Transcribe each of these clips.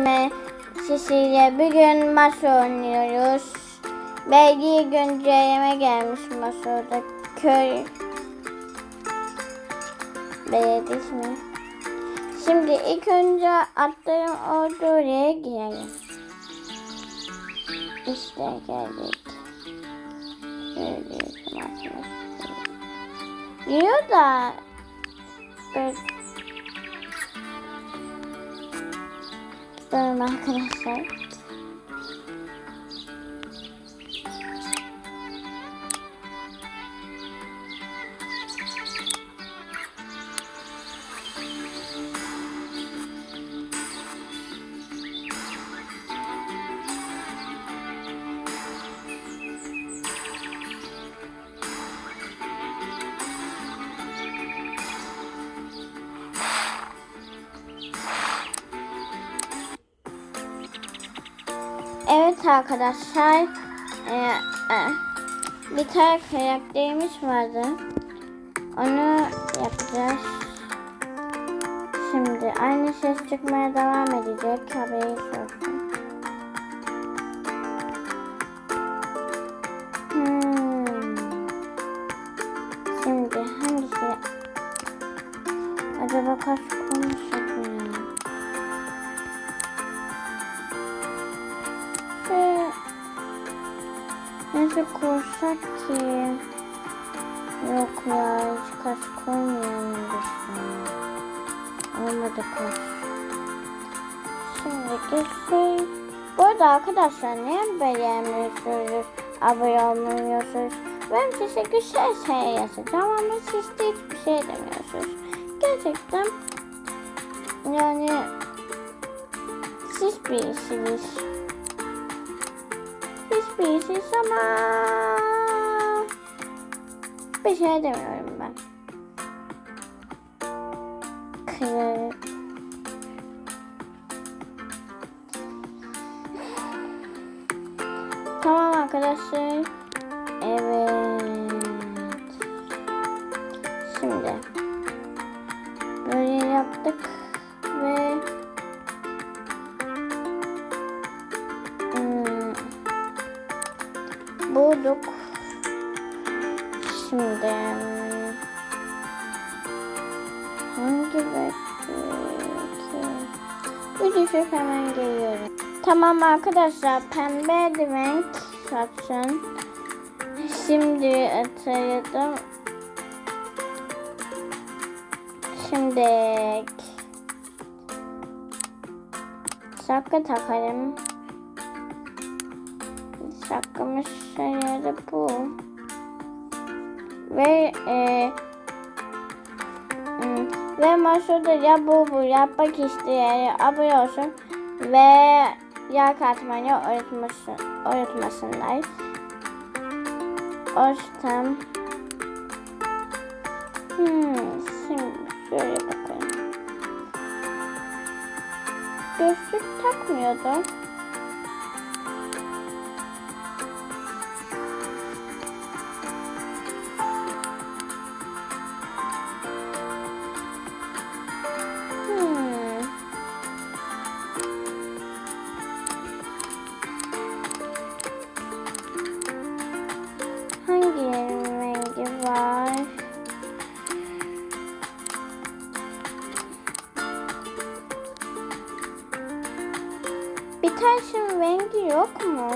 Ve Sisi'yle bugün masa oynuyoruz. Belki güncelleme gelmiş masada. Köy belediyesi mi? Şimdi ilk önce atların olduğu oraya girelim. İşte geldik. Şöyle açmak Yiyor da böyle Durun arkadaşlar. Evet arkadaşlar. Ee, e, bir tane karakterimiz vardı. Onu yapacağız. Şimdi aynı ses çıkmaya devam edecek. Haberiniz olsun. Hmm. Şimdi hangisi? Acaba kaç kursak ki? Yok ya hiç kaç koymayalım düşünüyorum. Olmadı kaç. Şimdi geçsin. Bu arada arkadaşlar niye beğenmiyorsunuz? Abone olmuyorsunuz? Ben size güzel şey yazacağım ama siz de hiçbir şey demiyorsunuz. Gerçekten yani siz birisiniz. Hiçbirisiz ama bir şey demiyorum ben. Tamam arkadaşlar. Evet. Şimdi böyle yaptık bulduk. Şimdi hangi bekle Bir düşüp hemen geliyorum. Tamam arkadaşlar pembe renk saçın. Şimdi atayalım. Şimdi şapka takalım. Şapkamız şöyle bu. Ve e, ve masada ya bu bu yapmak isteyen abone olsun ve yak atmayı unutmasın, unutmasınlar. Açtım. Hmm, şimdi şöyle bakalım. Gözlük takmıyordum. Var? Bir taşın rengi yok mu?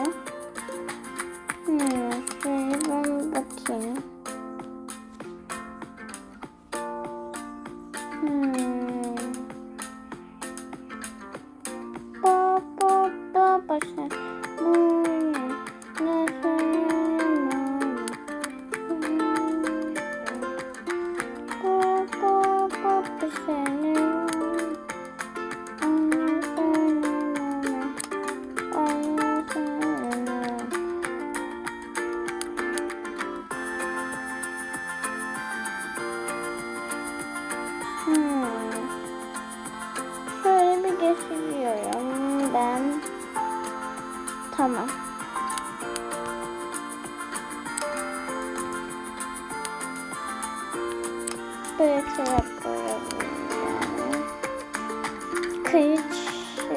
Yani. Kayıt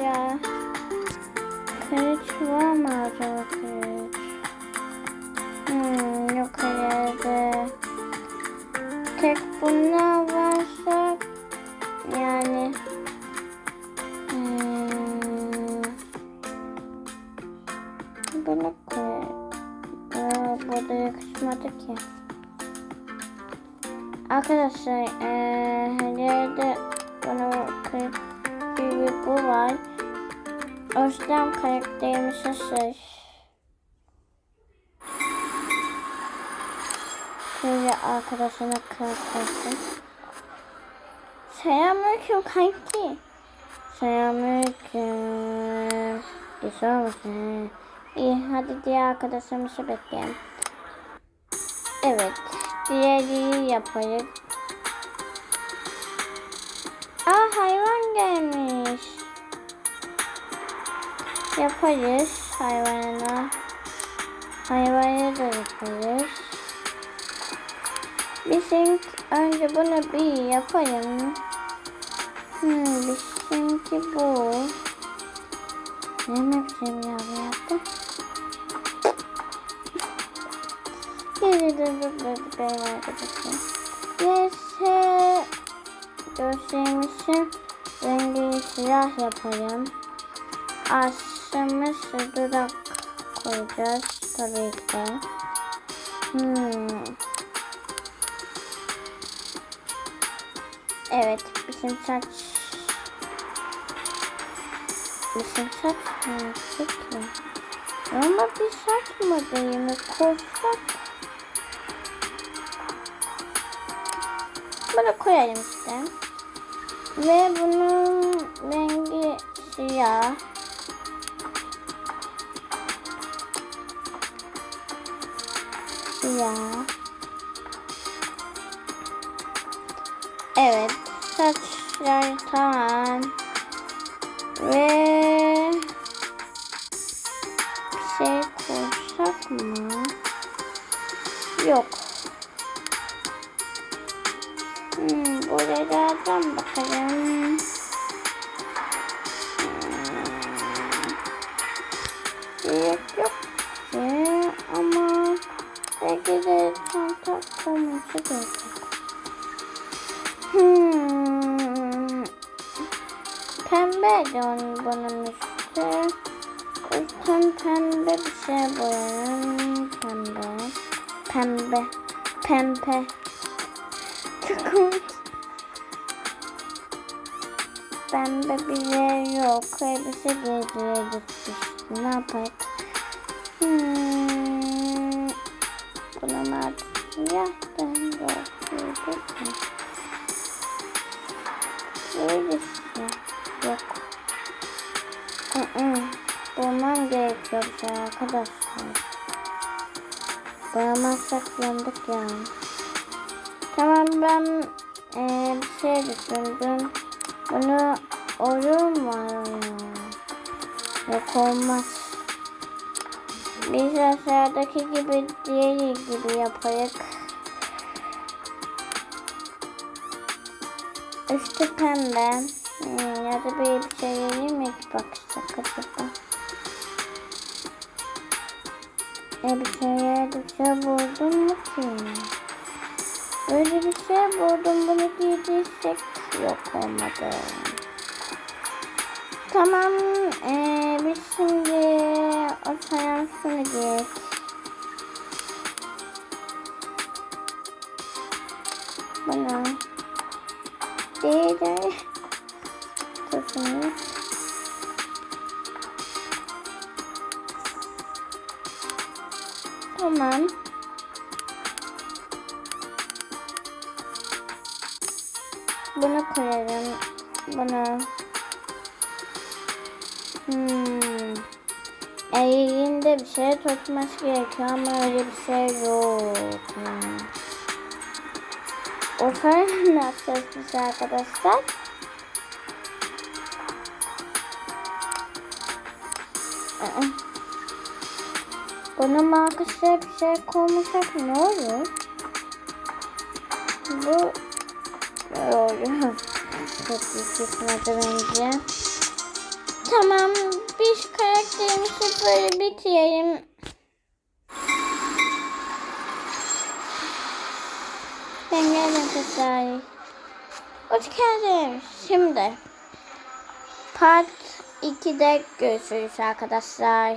ya. Kılıç var mı acaba kılıç? Hmm, yok herhalde. Tek bunlar varsa yani Arkadaşlar eee herhalde bunu kırık bir bu var. O yüzden karakterimiz hazır. Şöyle arkadaşına kırıklasın. Selamünaleyküm kanki. Selamünaleyküm. Güzel misin? İyi hadi diğer arkadaşımızı bekleyelim. Evet. Diğeri yapayım. Gelmiş. Yaparız hayvanına. Hayvanı da yaparız. Bizim önce bunu bir yapalım. Hmm, bizimki bu. Ne mevsim ya bu yaptım? Geri zıpladı benim arkadaşım. Neyse. Göstermişim. Rengi siyah yapalım. Aşağımız dudak koyacağız tabii ki. Hmm. Evet bizim saç bizim saç mı yaptık? Ama bir saç mı değil mi? Koysak Bunu koyalım işte. Ve bunun rengi siyah. Siyah. Evet. Saçlar tamam. Ve bir şey koysak mı? Yok. Hmm, buralardan bakalım. Hmm. Gerek yok ki ama belki de çanta olması gerekecek. Hmm. Pembe de onun üstü. O yüzden pembe bir şey boyayalım. Pembe. Pembe. Pembe. Çok Pembe bir yer yok. Elbise giydiye gitmiş. Ne yapalım? Hmm. Bunun adı siyah da yok. Yok. Böyle siyah. Yok. Hı hı. Bulmam gerekiyor bize arkadaşlar. Bulamazsak yandık ya. Tamam ben eee, bir şey düşündüm. Bunu olur mu? Yok olmaz. Biz aşağıdaki gibi diğeri gibi yaparız. Üstü pembe. Hmm, ya da böyle bir şey vereyim mi ki baksak acaba? Elbiseye bir şey buldum mu ki? Öyle bir şey buldum bunu giydirsek yok olmadı. Tamam ee, biz şimdi o seansını giyelim. Bana değil de tutun. Tamam. Bunu koyalım. Bunu. Hmm. Elinde bir şey tutması gerekiyor ama öyle bir şey yok. Hmm. O sonra ne yapacağız biz arkadaşlar? Bunun markasına bir şey koymasak ne olur? Bu oluyor? Çok. Tamam biz karakterimizi böyle bitirelim. Ben geldim kızlar. Hoş geldin. Şimdi part 2'de görüşürüz arkadaşlar.